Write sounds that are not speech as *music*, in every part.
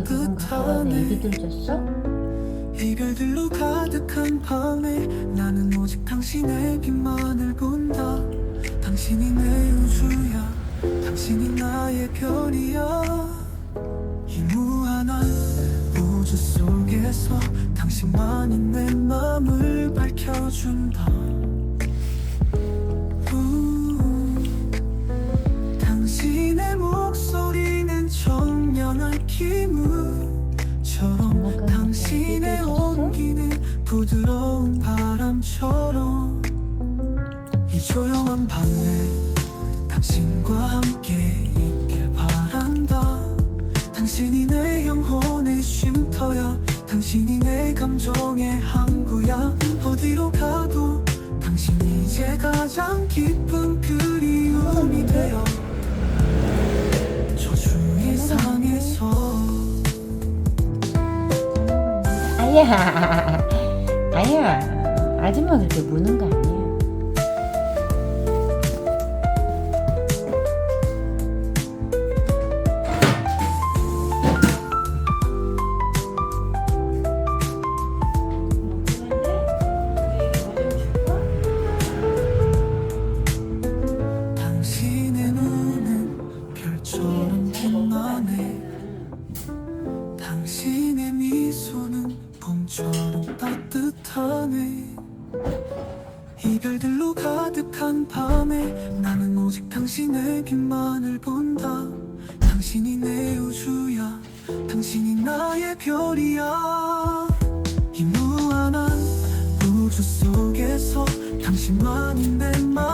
어제 와서 애기들 줬어? 이별들로 가득한 밤에 나는 오직 당신의 빛만을 본다. 당신이 내 우주야. 당신이 나의 별이야. 이 무한한 우주 속에서 당신만이 내 맘을 밝혀준다 아야, 아야, 아줌마 그렇게 무는 거 아니야. 당신만이 내맘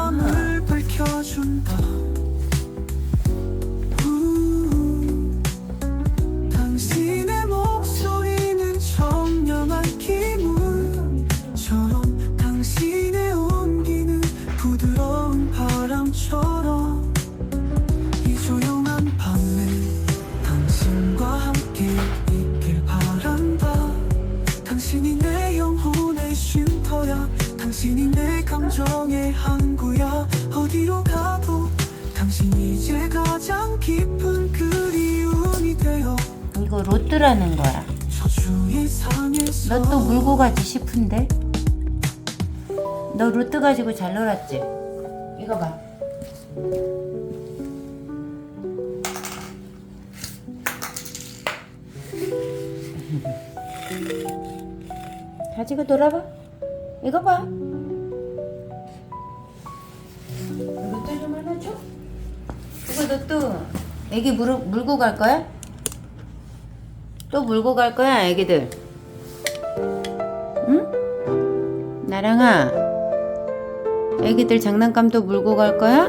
로또라는 거야. 너 또 물고 가지 싶은데? 너 로또 가지고 잘 놀았지? 이거 봐. *laughs* 가지고 놀아봐. 이거 봐. 로또 좀 하나 줘. 이거 너 또 애기 물, 물고 갈 거야? 또 물고 갈 거야, 애기들? 응? 나랑아, 애기들 장난감도 물고 갈 거야?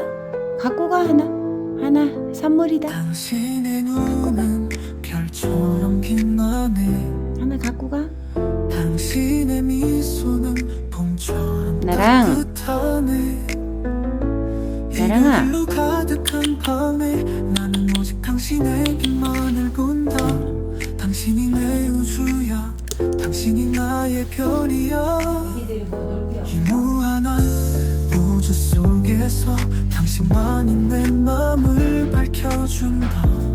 갖고 가 하나, 하나 선물이다. 당신의 눈은 별처럼 빛나네 하나 갖고 가. 당신의 미소는 봄처럼 나랑. 따뜻하네 나랑아. 가득한 밤에 나는 오직 당신의 빛만을 본다 당신이 내 우주야. 당신이 나의 별이야. 이 무한한 우주 속에서 당신만이 내 맘을 밝혀준다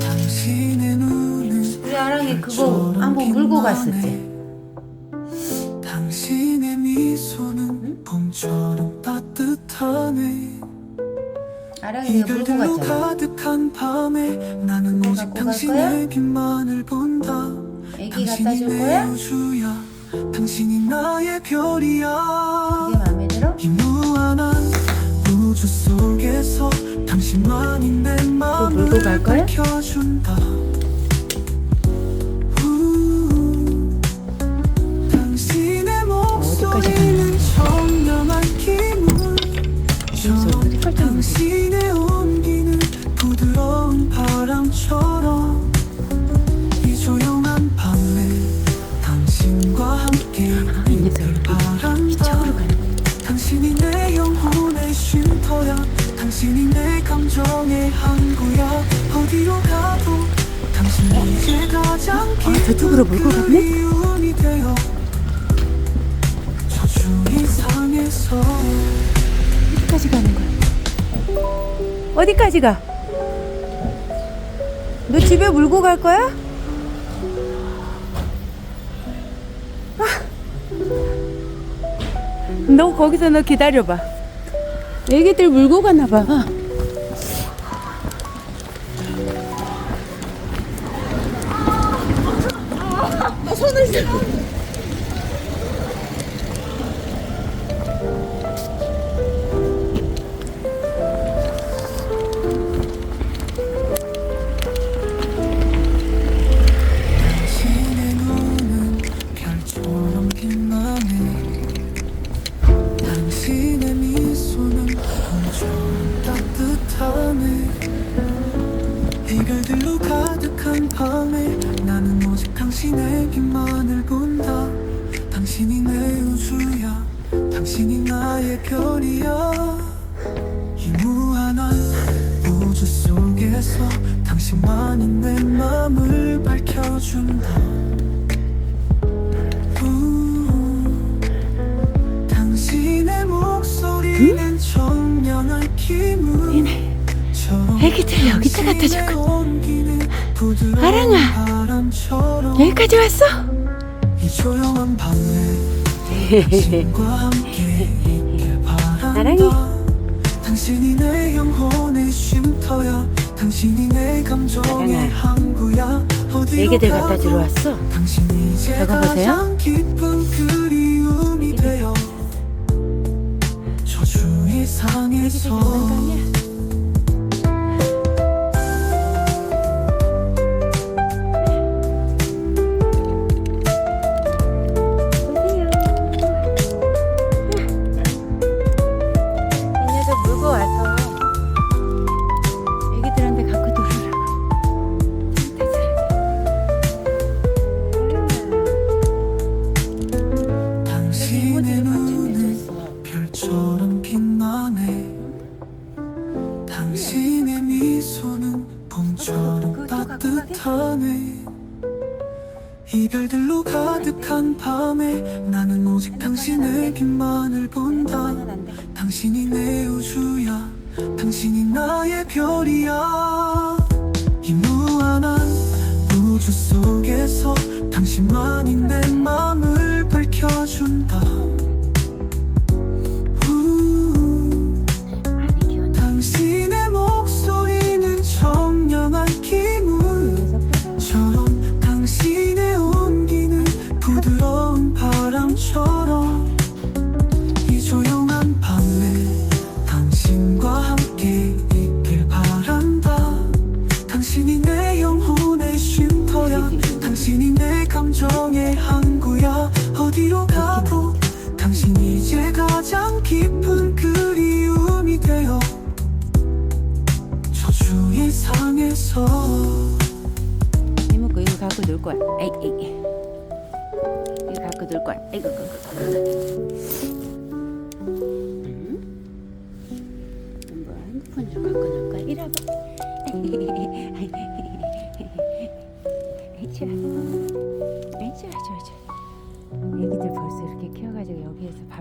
당신의 눈은 우리 아랑이 그거 한번 물고 갔었지. 아랑이 내가 물고 이별들로 갔잖아. 가득한 밤에 나는 오직 갖고 갈 당신의 빛만을 본다 애기 갖다 당신이 줄내 거야? 우주야 당신이 나의 별이야 그게 마음에 들어? 이 무한한 우주 속에서 당신만이 내 마음을 물고 갈 거야? 밝혀준다 우, 당신의 목소리는 청량한 기분 거지? 당신의 당신이 내 영혼의 쉼터야 당신이 내 감정의 항구야 어디로 가도 당신이 이제 가장 아, 저쪽으로 몰고 깊은 갔네? 그리움이 되어 저주 이상에서 어디까지 가는 거야? 어디까지 가? 너 집에 물고 갈 거야? 아. 너 거기서 너 기다려봐. 애기들 물고 가나 봐. 당신 별이야 이 무한한 우주 속에서 당신만이 내 맘을 밝혀준다 우, 당신의 목소리는 청량한 기분 애기들 여기다 갖다 줄거 아랑아. 여기까지 왔어? 이 조용한 밤에 당신과 함께 아랑이. 당신이 내 영혼의 쉼터야 당신이 내 감정의. 항구야 애기들 갖다 주러 왔어? 저거 보세요. 깊은 그리움이 되어 저주 이상에서 빛만을 본다. 당신이 내 우주야. 당신이 나의 별이야. 이 무한한 우주 속에서 당신만이 내 맘을 밝혀준다 거야. 당신이 내 감정의 항구야. 어디로 가도 당신 이제 가장 깊은 그리움이 되어 저주의 상에서. 이목구 그 이거 갖고 놀 거야. 에이 에이 이거 갖고 놀 거야. 이거 이거 그, 그, 음? 핸드폰 좀 갖고 놀까? 이라고 *laughs* years of happiness.